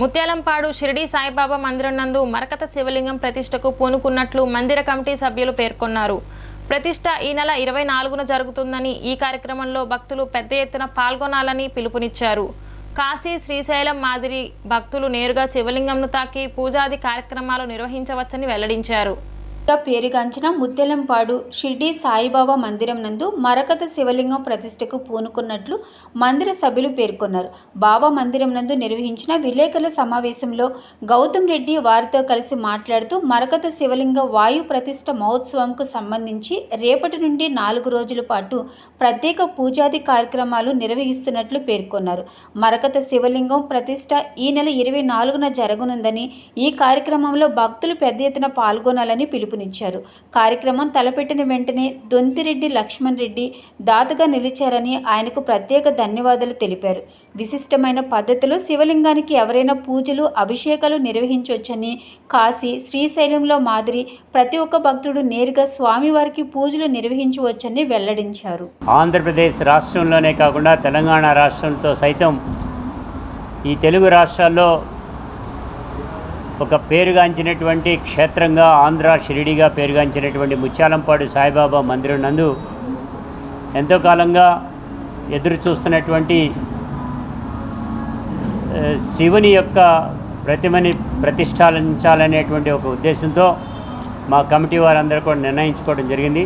ముత్యాలంపాడు షిరిడి సాయిబాబా మందిరం నందు మరకత శివలింగం ప్రతిష్టకు పూనుకున్నట్లు మందిర కమిటీ సభ్యులు పేర్కొన్నారు. ప్రతిష్ట ఈ నెల ఇరవై నాలుగున జరుగుతుందని ఈ కార్యక్రమంలో భక్తులు పెద్ద ఎత్తున పాల్గొనాలని పిలుపునిచ్చారు. కాశీ శ్రీశైలం మాదిరి భక్తులు నేరుగా శివలింగంను తాకి పూజాది కార్యక్రమాలు నిర్వహించవచ్చని వెల్లడించారు. పేరుగాంచిన ముత్యాలంపాడు షిర్డీ సాయిబాబా మందిరం నందు మరకత శివలింగం ప్రతిష్టకు పూనుకున్నట్లు మందిర సభ్యులు పేర్కొన్నారు. బాబా మందిరం నందు నిర్వహించిన విలేకరుల సమావేశంలో గౌతమ్ రెడ్డి వారితో కలిసి మాట్లాడుతూ మరకత శివలింగ వాయు ప్రతిష్ట మహోత్సవంకు సంబంధించి రేపటి నుండి నాలుగు రోజుల పాటు ప్రత్యేక పూజాది కార్యక్రమాలు నిర్వహిస్తున్నట్లు పేర్కొన్నారు. మరకత శివలింగం ప్రతిష్ట ఈ నెల ఇరవై నాలుగున జరగనుందని ఈ కార్యక్రమంలో భక్తులు పెద్ద ఎత్తున పాల్గొనాలని పిలుపు పిలుపునిచ్చారు. కార్యక్రమం తలపెట్టిన వెంటనే దొంతిరెడ్డి లక్ష్మణ్ రెడ్డి దాతగా నిలిచారని ఆయనకు ప్రత్యేక ధన్యవాదాలు తెలిపారు. విశిష్టమైన పద్ధతిలో శివలింగానికి ఎవరైనా పూజలు అభిషేకాలు నిర్వహించవచ్చని కాశీ శ్రీశైలంలో మాదిరి ప్రతి ఒక్క భక్తుడు నేరుగా స్వామివారికి పూజలు నిర్వహించవచ్చని వెల్లడించారు. ఆంధ్రప్రదేశ్ రాష్ట్రంలోనే కాకుండా తెలంగాణ రాష్ట్రంతో సైతం ఈ తెలుగు రాష్ట్రాల్లో ఒక పేరుగాంచినటువంటి క్షేత్రంగా ఆంధ్ర షిరిడిగా పేరుగాంచినటువంటి ముత్యాలంపాడు సాయిబాబా మందిరం నందు ఎంతో కాలంగా ఎదురు చూస్తున్నటువంటి శివుని యొక్క ప్రతిమని ప్రతిష్టాలించాలనేటువంటి ఒక ఉద్దేశంతో మా కమిటీ వారందరూ కూడా నిర్ణయించుకోవడం జరిగింది.